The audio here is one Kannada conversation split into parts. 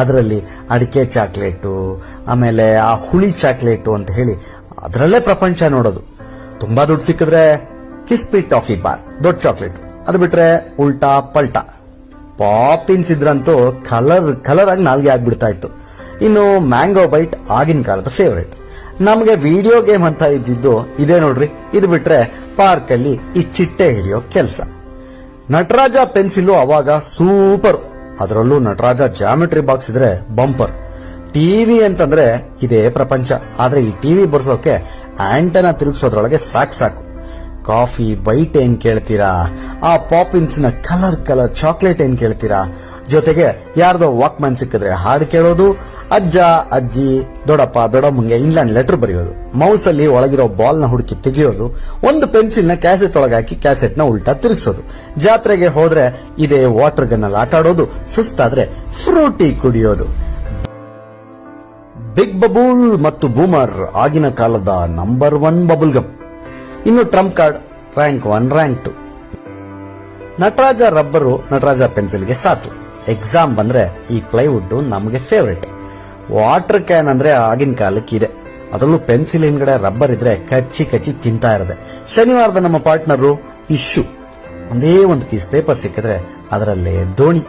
ಅದರಲ್ಲಿ ಅಡಿಕೆ ಚಾಕ್ಲೇಟು, ಆಮೇಲೆ ಆ ಹುಳಿ ಚಾಕ್ಲೇಟು ಅಂತ ಹೇಳಿ ಅದರಲ್ಲೇ ಪ್ರಪಂಚ ನೋಡೋದು. ತುಂಬಾ ದುಡ್ಡು ಸಿಕ್ಕಿದ್ರೆ ಕಿಸ್ಪಿ ಟಾಫಿ ಬಾರ್, ದೊಡ್ಡ ಚಾಕ್ಲೇಟ್. ಅದು ಬಿಟ್ರೆ ಉಲ್ಟಾ ಪಲ್ಟಾ. ಪಾಪಿನ್ಸ್ ಇದ್ರಂತೂ ಕಲರ್ ಕಲರ್ ಆಗಿ ನಾಲ್ಗೆ ಆಗ್ಬಿಡ್ತಾ ಇತ್ತು. ಇನ್ನು ಮ್ಯಾಂಗೋ ಬೈಟ್ ಆಗಿನ ಕಾಲದ ಫೇವರೇಟ್ ನಮಗೆ ವಿಡಿಯೋ ಗೇಮ್ ಅಂತ ಇದ್ದಿದ್ದು ಇದೇ ನೋಡ್ರಿ. ಇದು ಬಿಟ್ರೆ ಪಾರ್ಕ್ ಅಲ್ಲಿ ಈ ಚಿಟ್ಟೆ ಹಿಡಿಯೋ ಕೆಲಸ. ನಟರಾಜ ಪೆನ್ಸಿಲ್ ಅವಾಗ ಸೂಪರ್. ಅದರಲ್ಲೂ ನಟರಾಜ ಜಾಮೆಟ್ರಿ ಬಾಕ್ಸ್ ಇದ್ರೆ ಬಂಪರ್ ಟಿವಿ ಅಂತಂದ್ರೆ ಇದೇ ಪ್ರಪಂಚ. ಆದ್ರೆ ಈ ಟಿವಿ ಬರ್ಸೋಕೆ ಆಂಟನ ತಿರುಗಿಸೋದ್ರೊಳಗೆ ಸಾಕ್ ಸಾಕು. ಕಾಫಿ ಬೈಟ್ ಏನ್ ಕೇಳ್ತೀರಾ? ಆ ಪಾಪಿನ್ಸ್ನ ಕಲರ್ ಕಲರ್ ಚಾಕ್ಲೇಟ್ ಏನ್ ಕೇಳ್ತೀರಾ? ಜೊತೆಗೆ ಯಾರ್ದೋ ವಾಕ್ಮ್ಯಾನ್ ಸಿಕ್ಕಿದ್ರೆ ಹಾಡು ಕೇಳೋದು ಅಜ್ಜ, ಅಜ್ಜಿ, ದೊಡ್ಡಪ್ಪ, ದೊಡ್ಡಮ್ಮಂಗೆ ಇಂಗ್ಲೆಂಡ್ ಲೆಟರ್ ಬರೆಯೋದು. ಮೌಸ್ ಅಲ್ಲಿ ಒಳಗಿರೋ ಬಾಲ್ನ ಹುಡುಕಿ ತೆಗೆಯೋದು. ಒಂದು ಪೆನ್ಸಿಲ್ನ ಕ್ಯಾಸೆಟ್ ಒಳಗಾಕಿ ಕ್ಯಾಸೆಟ್ನ ಉಲ್ಟಾ ತಿರುಗಿಸೋದು. ಜಾತ್ರೆಗೆ ಹೋದ್ರೆ ಇದೇ ವಾಟರ್ ಗನ್ ಅಲ್ಲಿ ಆಟ ಆಡೋದು. ಸುಸ್ತಾದ್ರೆ ಫ್ರೂಟಿ ಕುಡಿಯೋದು. ಬಿಗ್ ಬಬೂಲ್ ಮತ್ತು ಬೂಮರ್ ಆಗಿನ ಕಾಲದ ನಂಬರ್ ಒನ್ ಬಬುಲ್ ಗಮ್ ಇನ್ನು trump card rank one rank two Nataraj rubber Nataraj ಪೆನ್ಸಿಲ್ಗೆ ಸಾತು. ಎಕ್ಸಾಮ್ ಬಂದ್ರೆ ಈ ಪ್ಲೈವುಡ್ ನಮಗೆ ಫೇವ್ರೇಟ್ ವಾಟರ್ ಕ್ಯಾನ್ ಅಂದ್ರೆ ಆಗಿನ ಕಾಲಕ್ಕೆ ಇದೆ. ಅದರಲ್ಲೂ ಪೆನ್ಸಿಲ್ ಹಿಂದ್ಗಡೆ ರಬ್ಬರ್ ಇದ್ರೆ ಕಚ್ಚಿ ಕಚ್ಚಿ ತಿಂತಾ ಇರದೆ. ಶನಿವಾರದ ನಮ್ಮ ಪಾರ್ಟ್ನರು ಇಶ್ಯೂ ಒಂದೇ ಒಂದು ಪೀಸ್ ಪೇಪರ್ ಸಿಕ್ಕಿದ್ರೆ ಅದರಲ್ಲೇ ದೋಣಿ.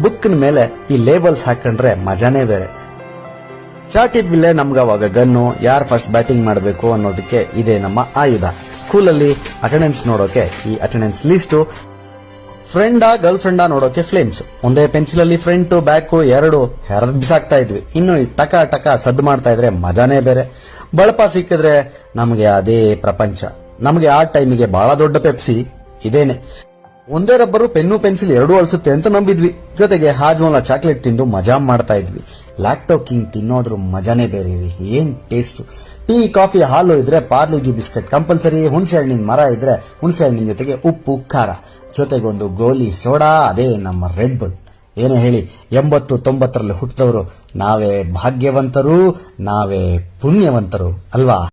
ಬುಕ್ನ ಮೇಲೆ ಈ ಲೇಬಲ್ಸ್ ಹಾಕೊಂಡ್ರೆ ಮಜಾನೇ ಬೇರೆ. ಚಾಟಿ ಬಿಲ್ಲೆ ನಮ್ಗೆ ಅವಾಗ ಗನ್ನು, ಯಾರು ಫಸ್ಟ್ ಬ್ಯಾಟಿಂಗ್ ಮಾಡಬೇಕು ಅನ್ನೋದಕ್ಕೆ ಇದೆ ನಮ್ಮ ಆಯುಧ. ಸ್ಕೂಲಲ್ಲಿ ಅಟೆಂಡೆನ್ಸ್ ನೋಡೋಕೆ ಈ ಅಟೆಂಡೆನ್ಸ್ ಲಿಸ್ಟು ಫ್ರೆಂಡಾ ಗರ್ಲ್ ಫ್ರೆಂಡಾ ನೋಡೋಕೆ ಫ್ಲೇಮ್ಸ್ ಒಂದೇ ಪೆನ್ಸಿಲ್ ಅಲ್ಲಿ ಫ್ರಂಟ್ ಬ್ಯಾಕ್ ಎರಡು ಹೆರದ್ ಬಿಸಾಕ್ತಾ ಇದ್ವಿ. ಇನ್ನು ಟಕ ಟಕ ಸದ್ದು ಮಾಡ್ತಾ ಇದ್ರೆ ಮಜಾನೇ ಬೇರೆ. ಬಳಪ ಸಿಕ್ಕಿದ್ರೆ ನಮಗೆ ಅದೇ ಪ್ರಪಂಚ. ನಮಗೆ ಆ ಟೈಮಿಗೆ ಬಹಳ ದೊಡ್ಡ ಪೆಪ್ಸಿ ಇದೇನೆ. ಒಂದೇ ರಬ್ಬರು ಪೆನ್ನು ಪೆನ್ಸಿಲ್ ಎರಡೂ ಅಳಿಸುತ್ತೆ ಅಂತ ನಂಬಿದ್ವಿ. ಜೊತೆಗೆ ಹಾಜ್ಮೋಲ ಚಾಕ್ಲೇಟ್ ತಿಂದು ಮಜಾ ಮಾಡ್ತಾ ಇದ್ವಿ. ಲ್ಯಾಕ್ಟೋ ಕಿಂಗ್ ತಿನ್ನೋದ್ರ ಮಜಾನೇ ಬೇರೆ ರೀ. ಏನ್ ಟೇಸ್ಟ್ ಟೀ, ಕಾಫಿ, ಹಾಲು ಇದ್ರೆ ಪಾರ್ಲಿಜಿ ಬಿಸ್ಕೆಟ್ ಕಂಪಲ್ಸರಿ. ಹುಣಸೆ ಹಣ್ಣಿನ ಮರ ಇದ್ರೆ ಹುಣಸೆ ಹಣ್ಣಿನ ಜೊತೆಗೆ ಉಪ್ಪು, ಖಾರ. ಜೊತೆಗೊಂದು ಗೋಲಿ ಸೋಡಾ, ಅದೇ ನಮ್ಮ ರೆಡ್ ಬುಲ್ ಏನೇ ಹೇಳಿ, ಎಂಬತ್ತು ತೊಂಬತ್ತರಲ್ಲಿ ಹುಟ್ಟಿದವರು ನಾವೇ ಭಾಗ್ಯವಂತರು, ನಾವೇ ಪುಣ್ಯವಂತರು, ಅಲ್ವಾ?